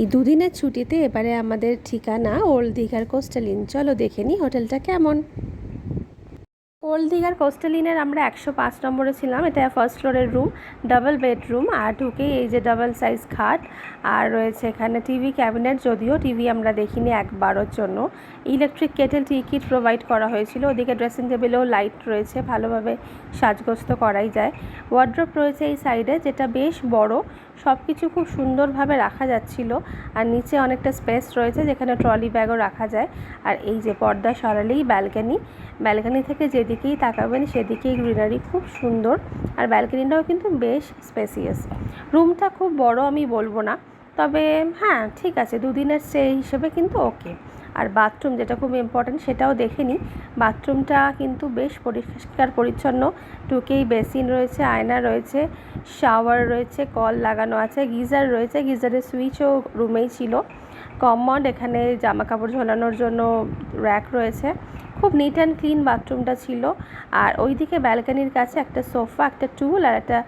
এই দুদিনের ছুটিতে এবারে আমাদের ঠিকানা ওল্ড দীঘার কোস্টালিন। চলো দেখে নিই হোটেলটা কেমন। ওল্ড দীঘার কোস্টালিনের আমরা একশো পাঁচ নম্বরে ছিলাম। এটা ফার্স্ট ফ্লোরের রুম, ডাবল বেডরুম আর ঢুকেই এই যে ডাবল সাইজ খাট। আর রয়েছে এখানে টিভি ক্যাবিনেট, যদিও টিভি আমরা দেখিনি একবারের জন্য। ইলেকট্রিক কেটেল টিকিট প্রোভাইড করা হয়েছিল। ওদিকে ড্রেসিং টেবিলেও লাইট রয়েছে, ভালোভাবে সাজগোস্ত করাই যায়। ওয়ার্ড্রপ রয়েছে এই সাইডে, যেটা বেশ বড়। সব কিছু খুব সুন্দরভাবে রাখা যাচ্ছিল আর নিচে অনেকটা স্পেস রয়েছে যেখানে ট্রলি ব্যাগও রাখা যায়। আর এই যে পর্দা সরালেই ব্যালকানি ব্যালকানি থেকে যেদিকেই তাকাবেন সেদিকেই গ্রিনারি খুব সুন্দর। আর ব্যালকানিটাও কিন্তু বেশ স্পেসিয়াস রুমটা খুব বড় আমি বলব না। তবে হ্যাঁ ঠিক আছে, দুদিনের স্টে হিসেবে কিন্তু ওকে আর বাথরুম যেটা খুব ইম্পর্ট্যান্ট সেটাও দেখে নিই বাথরুমটা কিন্তু বেশ পরিষ্কার, পরিচ্ছন্ন। টুকেই বেসিন রয়েছে, আয়না রয়েছে শাওয়ার রয়েছে, কল লাগানো আছে, গিজার রয়েছে, গিজারের সুইচও রুমেই ছিল। কমোড এখানে জামা কাপড় ঝোলানোর জন্য র্যাক রয়েছে। খুব নিট অ্যান্ড ক্লিন বাথরুমটা ছিল। আর ওইদিকে ব্যালকানির কাছে একটা সোফা একটা টুল আর একটা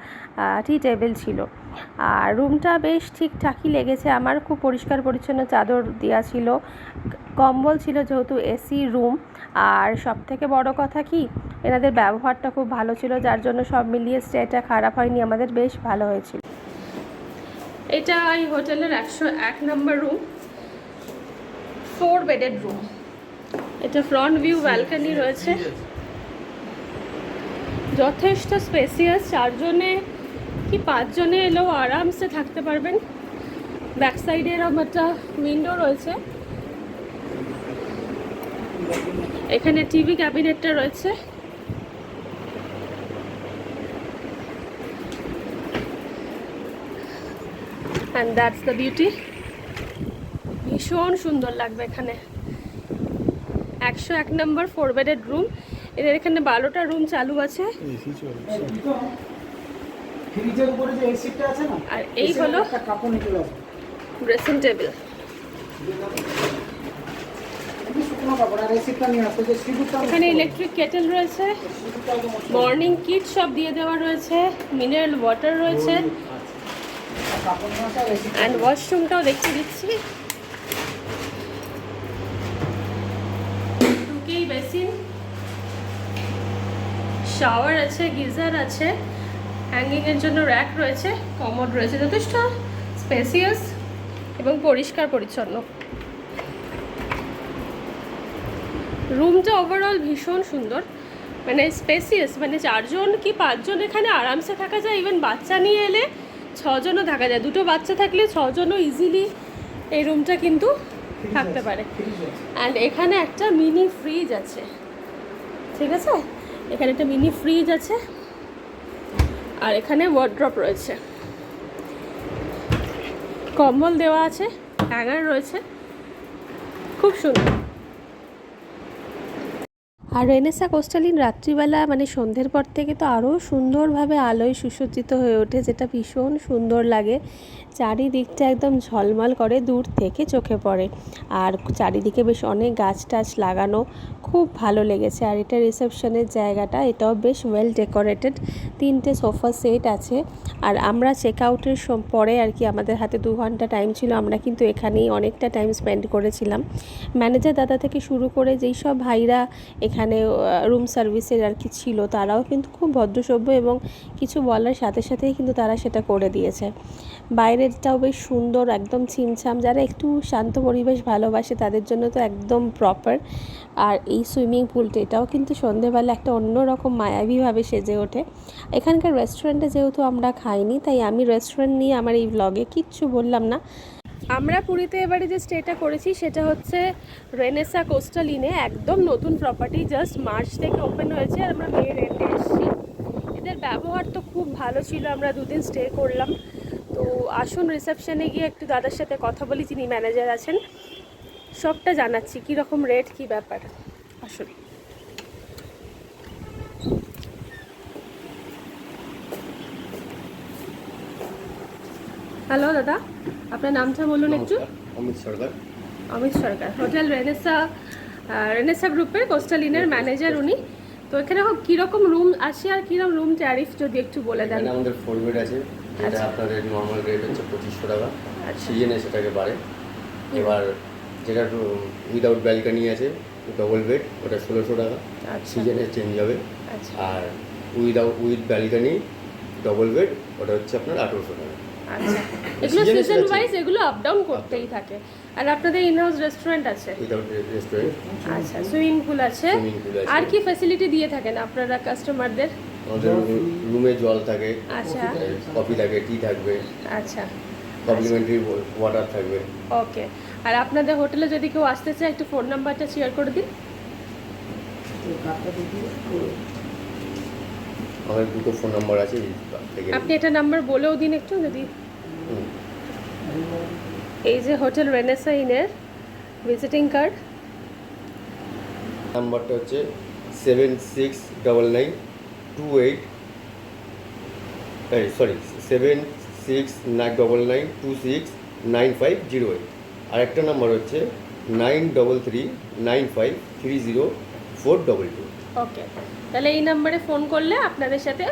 টি টেবিল ছিল। আর রুমটা বেশ ঠিকঠাকই লেগেছে। আমার খুব পরিষ্কার, পরিচ্ছন্ন চাদর দেওয়া ছিল। কম্বল ছিল যেহেতু এসি রুম। আর সব থেকে বড় কথা কি, এনাদের ব্যবহারটা খুব ভালো ছিল, যার জন্য সব মিলিয়ে স্টেটা খারাপ হয়নি, আমাদের বেশ ভালো হয়েছিল। এটা এই হোটেলের একশো এক নম্বর রুম ফোর বেডেড রুম। এটা ফ্রন্ট ভিউ ব্যালকানি রয়েছে। যথেষ্ট স্পেসিয়াস, চারজনে কি পাঁচজনে এলেও আরামসে থাকতে পারবেন। ব্যাক সাইডে এরকম একটা উইন্ডো রয়েছে। এখানে টিভি ক্যাবিনেটটা রয়েছে। অ্যান্ড দ্যাটস দ্য বিউটি ভীষণ সুন্দর লাগবে এখানে। একশো এক নম্বর ফোর বেডেড রুম এদের এখানে বারোটা রুম চালু আছে। আর এই হলো ড্রেসিং টেবিল এমনি শুকনো কাপড় আর এসিটা নিয়ে আসবে যে সিঁদুরটা এখানে ইলেকট্রিক কেটেল রয়েছে। মর্নিং কিট সব দিয়ে দেওয়া রয়েছে মিনারেল ওয়াটার রয়েছে অ্যান্ড ওয়াশরুমটাও দিচ্ছি ঢুকেই বেসিন শাওয়ার আছে গিজার আছে হ্যাঙ্গিংয়ের জন্য র্যাক রয়েছে কমোড রয়েছে যথেষ্ট স্পেসিয়াস এবং পরিষ্কার পরিচ্ছন্ন রুমটা ওভারঅল ভীষণ সুন্দর। মানে স্পেসিয়াস মানে চারজন কি পাঁচজন এখানে আরামসে থাকা যায়? ইভেন বাচ্চা নিয়ে এলে ছজনও থাকা যায়। দুটো বাচ্চা থাকলে ছজনও ইজিলি এই রুমটা কিন্তু থাকতে পারে। অ্যান্ড এখানে একটা মিনি ফ্রিজ আছে। ঠিক আছে? এখানে একটা মিনি ফ্রিজ আছে। আর এখানে ওয়ার্ড্রপ রয়েছে। কম্বল দেওয়া আছে। হ্যাঙ্গার রয়েছে। খুব সুন্দর। আর রেনেসা কোস্টালিন রাত্রিবেলা মানে সন্ধ্যের পর থেকে তো আরও সুন্দরভাবে আলোয় সুসজ্জিত হয়ে ওঠে, যেটা ভীষণ সুন্দর লাগে। চারিদিকটা একদম ঝলমল করে, দূর থেকে চোখে পড়ে। আর চারিদিকে বেশ অনেক গাছ টাছ লাগানো, খুব ভালো লেগেছে। আর এটা রিসেপশনের জায়গাটা, এটাও বেশ ওয়েল ডেকোরেটেড তিনটে সোফা সেট আছে। আর আমরা চেক আউটের পরে আর কি আমাদের হাতে দু ঘণ্টা টাইম ছিল, আমরা কিন্তু এখানেই অনেকটা টাইম স্পেন্ড করেছিলাম। ম্যানেজার দাদা থেকে শুরু করে যেই সব ভাইরা এখানে রুম সার্ভিসের আর কি ছিল, তারাও কিন্তু খুব ভদ্রসভ্য এবং কিছু বলার সাথে সাথেই কিন্তু তারা সেটা করে দিয়েছে। বাইরেরটাও বেশ সুন্দর, একদম ছিমছাম, যারা একটু শান্ত পরিবেশ ভালোবাসে তাদের জন্য তো একদম প্রপার আর এই সুইমিং পুলটা এটাও কিন্তু সন্ধেবেলা একটা অন্যরকম মায়াবীভাবে সেজে ওঠে। এখানকার রেস্টুরেন্টে যেহেতু আমরা খাইনি, তাই আমি রেস্টুরেন্ট নিয়ে আমার এই ভ্লগে কিচ্ছু বললাম না। আমরা পুরীতে এবারে যে স্টেটা করেছি, সেটা হচ্ছে রেনেসা কোস্টালিনে একদম নতুন প্রপার্টি জাস্ট মার্চ থেকে ওপেন হয়েছে আর আমরা মে রেন্টে এসেছি। এদের ব্যবহার তো খুব ভালো ছিল, আমরা দুদিন স্টে করলাম। তো আসুন রিসেপশনে গিয়ে একটু দাদার সাথে কথা বলি, যিনি ম্যানেজার আছেন। সবটা জানাচ্ছি, কীরকম রেট কী ব্যাপার? আসুন। হ্যালো দাদা? আপনার নামটা বলুন একটু? Amit Sarkar Amit Sarkar hotel Renaissance Renaissance গ্রুপের কোস্টাল ইনের ম্যানেজার উনি। তো এখানে কীরকম রুম আছে আর কীরকম রুম ট্যারিফ যদি একটু বলে দেন। আমাদের ফোর বেড আছে যেটা আপনাদের নর্মাল রেট হচ্ছে পঁচিশশো টাকা। আচ্ছা। সিজনে সেটাকে বাড়ে। এবার যেটা উইদাউট ব্যালকানি আছে ডবল বেড ওটা ষোলোশো টাকা। আচ্ছা। সিজনে চেঞ্জ হবে। আচ্ছা। আর without with balcony double bed ওটা হচ্ছে আপনার আঠেরোশো টাকা। আচ্ছা। এগুলো Season এ সিজন ওয়াইজ এগুলো আপ ডাউন করতেই থাকে। আর আপনাদের ইন হাউস রেস্টুরেন্ট আছে রেস্টুরেন্ট আচ্ছা সুইমিং পুল আছে। আছে। আর কি ফ্যাসিলিটি দিয়ে থাকেন আপনারা কাস্টমারদের আমাদের রুমে জল থাকে। আচ্ছা। কফি থাকে টি থাকবে। আচ্ছা। কমপ্লিমেন্টারি ওয়াটার থাকবে। ওকে আর আপনাদের হোটেলে যদি কেউ আসতে চায় একটু ফোন নাম্বারটা শেয়ার করে দিন। আমাদের দুটো ফোন নাম্বার আছে আপনি এটা নাম্বার বলেও দিন একটু যদি। এই যে হোটেল রেনেসা ইনের ভিজিটিং কার্ড। নাম্বারটা হচ্ছে seven six double nine two eight sorry seven six nine double nine two six nine five zero eight. আরেকটা নাম্বার হচ্ছে nine double three nine five three zero four double two. Okay তাহলে এই নাম্বারে phone করলে আপনাদের সাথে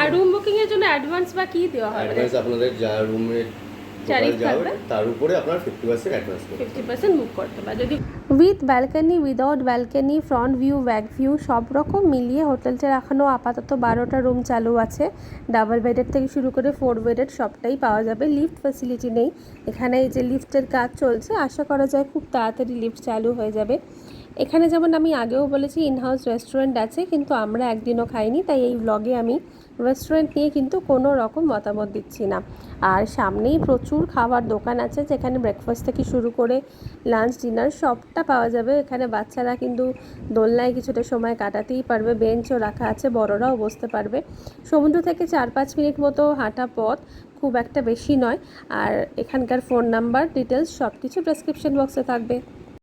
আর room booking এর জন্য অ্যাডভান্স বা কি দেওয়া হবে? অ্যাডভান্স আপনাদের যা রুমে Tariff টোটাল থাকবে? তার উপরে আপনার ফিফটি পার্সেন্ট অ্যাডভান্স করবেন ফিফটি পার্সেন্ট বুক করতে পারে যদি with balcony without balcony front view back view সব রকম মিলিয়ে হোটেলটা এখনও আপাতত বারোটা রুম চালু আছে। ডাবল বেডের থেকে শুরু করে ফোর বেডের সবটাই পাওয়া যাবে। লিফট ফ্যাসিলিটি নেই। এখানে এই যে লিফটের কাজ চলছে আশা করা যায় খুব তাড়াতাড়ি লিফট চালু হয়ে যাবে। এখানে যেমন আমি আগেও বলেছি ইনহাউস রেস্টুরেন্ট আছে, কিন্তু আমরা একদিনও খাইনি, তাই এই ব্লগে আমি রেস্টুরেন্ট নিয়ে কিন্তু কোনো রকম মতামত দিচ্ছি না। আর সামনেই প্রচুর খাবার দোকান আছে, যেখানে ব্রেকফাস্ট থেকে শুরু করে লাঞ্চ ডিনার সবটা পাওয়া যাবে। এখানে বাচ্চারা কিন্তু দোলনায় কিছুটা সময় কাটাতেই পারবে বেঞ্চও রাখা আছে, বড়রাও বসতে পারবে। সমুদ্র থেকে চার পাঁচ মিনিট মতো হাঁটা পথ খুব একটা বেশি নয়। আর এখানকার ফোন নাম্বার ডিটেলস সব কিছু ডেসক্রিপশন বক্সে থাকবে।